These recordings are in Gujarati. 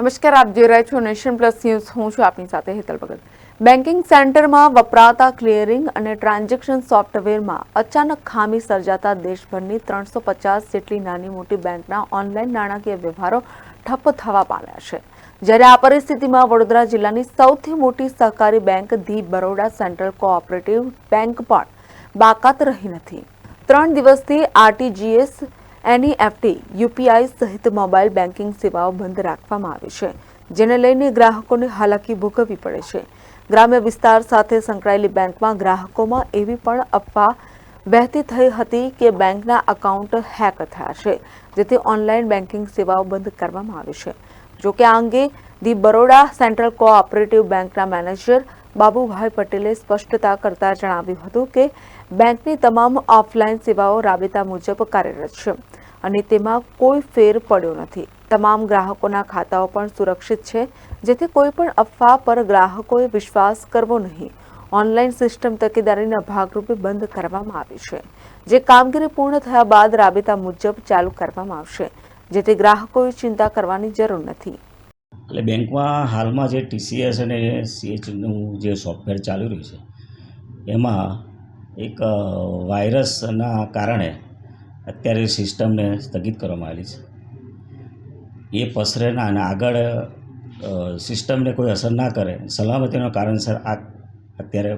નમસ્કાર, આપ જોઈ રહ્યા છો નેશન પ્લસ ન્યૂઝ. હું છું આપની સાથે હેતલ ભગત. બેન્કિંગ સેન્ટરમાં વપરાતા ક્લિયરિંગ અને ટ્રાન્ઝેક્શન સોફ્ટવેરમાં અચાનક ખામી સર્જાતા દેશભરની ત્રણસો પચાસ જેટલી નાની મોટી બેંકના ઓનલાઈન નાણાકીય વ્યવહારો ઠપ્પ થવા પામ્યા છે. જ્યારે આ પરિસ્થિતિમાં વડોદરા જિલ્લાની સૌથી મોટી સહકારી bank the Baroda central cooperative bank પણ બાકાત રહી નથી. ત્રણ દિવસથી આરટીજીએસ એનઈએફટી, યુપીઆઈ સહિત મોબાઈલ બેન્કિંગ સેવાઓ બંધ રાખવામાં આવી છે, જેને લઈને ગ્રાહકોને હાલાકી ભોગવવી પડે છે. ગ્રામ્ય વિસ્તાર સાથે સંકળાયેલી બેંકમાં ગ્રાહકોમાં એવી પણ અફવા વહેતી થઈ હતી કે બેંકના એકાઉન્ટ હેક થયા છે, જેથી ઓનલાઈન બેન્કિંગ સેવાઓ બંધ કરવામાં આવી છે. જોકે આ અંગે ધી બરોડા સેન્ટ્રલ કોઓપરેટિવ બેંકના મેનેજર બાબુભાઈ પટેલે સ્પષ્ટતા કરતા જણાવ્યું હતું કે બેંકની તમામ ઓફલાઈન સેવાઓ રાબેતા મુજબ કાર્યરત છે અને તેમાં કોઈ ફેર પડ્યો નથી. તમામ ગ્રાહકોના ખાતાઓ પણ સુરક્ષિત છે, જેથી કોઈ પણ અફવા પર ગ્રાહકોએ વિશ્વાસ કરવો નહીં. ઓનલાઈન સિસ્ટમ તકેદારીના ભાગરૂપે બંધ કરવામાં આવી છે, જે કામગીરી પૂર્ણ થયા બાદ રાબેતા મુજબ ચાલુ કરવામાં આવશે, જેથી ગ્રાહકોએ ચિંતા કરવાની જરૂર નથી. એટલે બેંકમાં હાલમાં જે ટીસીએસ અને સીએચનું જે સોફ્ટવેર ચાલી રહ્યું છે, એમાં એક વાયરસના કારણે અત્યારે સિસ્ટમને સ્થગિત કરવામાં આવેલી છે. એ પસરે ના અને આગળ સિસ્ટમને કોઈ અસર ના કરે, સલામતીનો કારણસર આ અત્યારે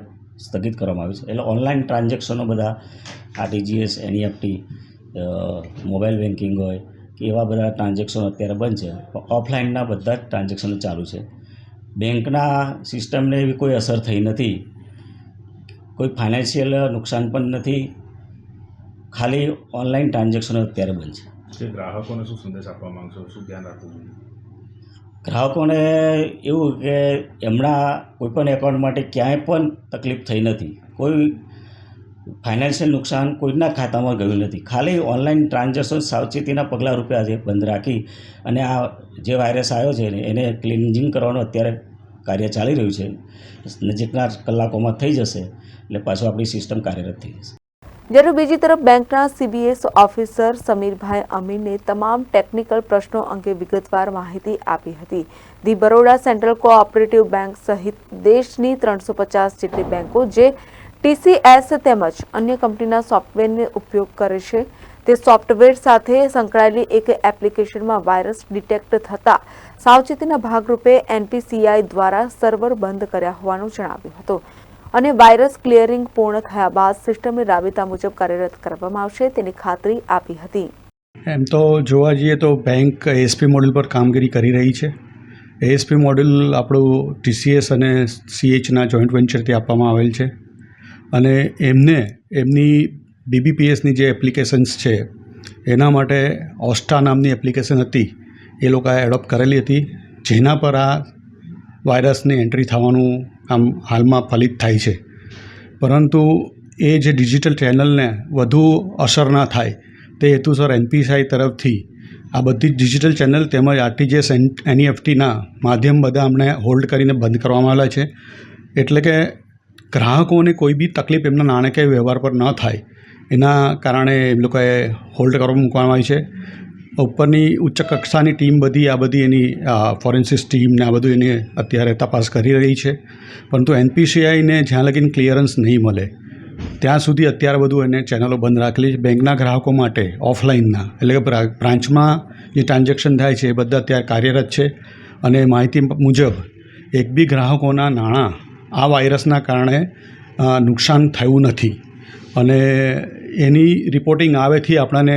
સ્થગિત કરવામાં આવ્યું છે. એટલે ઓનલાઈન ટ્રાન્ઝેક્શનો બધા આરટીજીએસ એનઈએફટી મોબાઈલ બેન્કિંગ હોય એવા બધા ટ્રાન્ઝેક્શનો અત્યારે બંધ છે. પણ ઓફલાઈનના બધા જ ટ્રાન્ઝેક્શનો ચાલુ છે. બેંકના સિસ્ટમને એવી કોઈ અસર થઈ નથી. કોઈ ફાઇનાન્શિયલ નુકસાન પણ નથી. ખાલી ઓનલાઈન ટ્રાન્ઝેક્શનો અત્યારે બંધ છે. ગ્રાહકોને શું સંદેશ આપવા માગશો? શું ધ્યાન રાખવું જોઈએ? ગ્રાહકોને એવું કે એમના કોઈપણ એકાઉન્ટ માટે ક્યાંય પણ તકલીફ થઈ નથી. કોઈ ફાઇનાન્શિયલ નુકસાન કોઈના ખાતામાં ગયું નથી. ખાલી ઓનલાઈન ટ્રાન્ઝેક્શન સાવચેતીના પગલાં રૂપે આજે બંધ રાખી અને આ જે વાયરસ આવ્યો છે એને ક્લિન્ઝિંગ કરવાનું અત્યારે કાર્ય ચાલી રહ્યું છે. નજીકના કલાકોમાં થઈ જશે એટલે પાછું આપણી સિસ્ટમ કાર્યરત થઈ જશે. જ્યારે બીજી તરફ બેંકના સીબીએસ ઓફિસર સમીરભાઈ અમીને તમામ ટેકનિકલ પ્રશ્નો અંગે વિગતવાર માહિતી આપી હતી. The Baroda central cooperative bank સહિત દેશની ત્રણસો પચાસ જેટલી બેંકો જે ટીસીએસ તેમજ અન્ય કંપનીના સોફ્ટવેરનો ઉપયોગ કરે છે. તે સોફ્ટવેર સાથે સંકળાયેલી એક એપ્લિકેશનમાં વાયરસ ડિટેક્ટ થતા સાવચેતીના ભાગરૂપે એનપીસીઆઈ દ્વારા સર્વર બંધ કર્યા હોવાનું જણાવ્યું હતું. અને વાયરસ ક્લિયરિંગ પૂર્ણ થયા બાદ સિસ્ટમને રાબેતા મુજબ કાર્યરત કરવામાં આવશે તેની ખાતરી આપી હતી. એમ તો જોવા જઈએ તો બેંક એસપી મોડેલ પર કામગીરી કરી રહી છે. એએસપી મોડેલ આપણું ટીસીએસ અને સીએચના જોઈન્ટ વેન્ચરથી આપવામાં આવેલ છે. અને એમને, એમની બીબીપીએસની જે એપ્લિકેશન્સ છે, એના માટે ઓસ્ટા નામની એપ્લિકેશન હતી. એ લોકોએ એડોપ્ટ કરેલી હતી, જેના પર આ વાયરસની એન્ટ્રી થવાનું આમ હાલમાં ફલિત થાય છે. પરંતુ એ જે ડિજિટલ ચેનલને વધુ અસર ના થાય, તે હેતુસર એનપીસીઆઈ તરફથી આ બધી જ ડિજિટલ ચેનલ તેમજ આરટીજીએસ એનઈએફટીના માધ્યમ બધા અમને હોલ્ડ કરીને બંધ કરવામાં આવેલા છે. એટલે કે ગ્રાહકોને કોઈ બી તકલીફ એમના નાણાકીય વ્યવહાર પર ન થાય, એના કારણે એમ લોકોએ હોલ્ડ કરવા મૂકવામાં આવી છે. ઉપરની ઉચ્ચ કક્ષાની ટીમ બધી આ બધી એની ફોરેન્સિસ ટીમ ને આ બધું એની અત્યારે તપાસ કરી રહી છે. પરંતુ એનપીસીઆઈને જ્યાં લગીને ક્લિયરન્સ નહીં મળે, ત્યાં સુધી અત્યારે બધું એને ચેનલો બંધ રાખેલી છે. બેંકના ગ્રાહકો માટે, ઓફલાઈનના, એટલે કે બ્રા- બ્રાન્ચમાં જે ટ્રાન્ઝેક્શન થાય છે એ બધા અત્યારે કાર્યરત છે. અને માહિતી મુજબ, એક બી ગ્રાહકોના નાણાં આ વાયરસના કારણે નુકસાન થયું નથી. અને એની રિપોર્ટિંગ આવેથી આપણને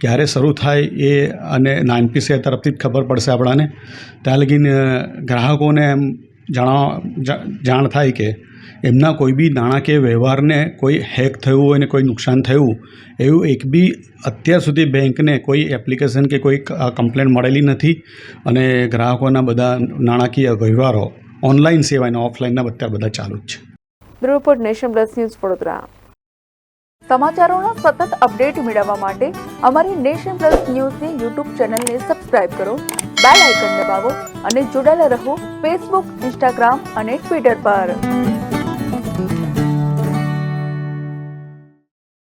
ક્યારે શરૂ થાય એ અને નાનપીસીઆઈ તરફથી જ ખબર પડશે આપણાને. ત્યાં લગીન ગ્રાહકોને એમ જાણવા જાણ થાય કે એમના કોઈ બી નાણાકીય વ્યવહારને કોઈ હેક થયું હોય ને કોઈ નુકસાન થયું, એવું એક બી અત્યાર સુધી બેંકને કોઈ એપ્લિકેશન કે કોઈ કમ્પ્લેન મળેલી નથી. અને ગ્રાહકોના બધા નાણાકીય વ્યવહારો ઓનલાઈન સેવા અને ઓફલાઈનના અત્યારે બધા ચાલુ જ છે. Report nation plus news Vadodara. સમાચારોના સતત અપડેટ મેળવવા માટે અમારી નેશન પ્લસ ન્યૂઝની યુટ્યુબ ચેનલને સબસ્ક્રાઇબ કરો, બેલ આઇકન દબાવો અને જોડાયેલા રહો ફેસબુક, ઇન્સ્ટાગ્રામ અને ટ્વિટર પર.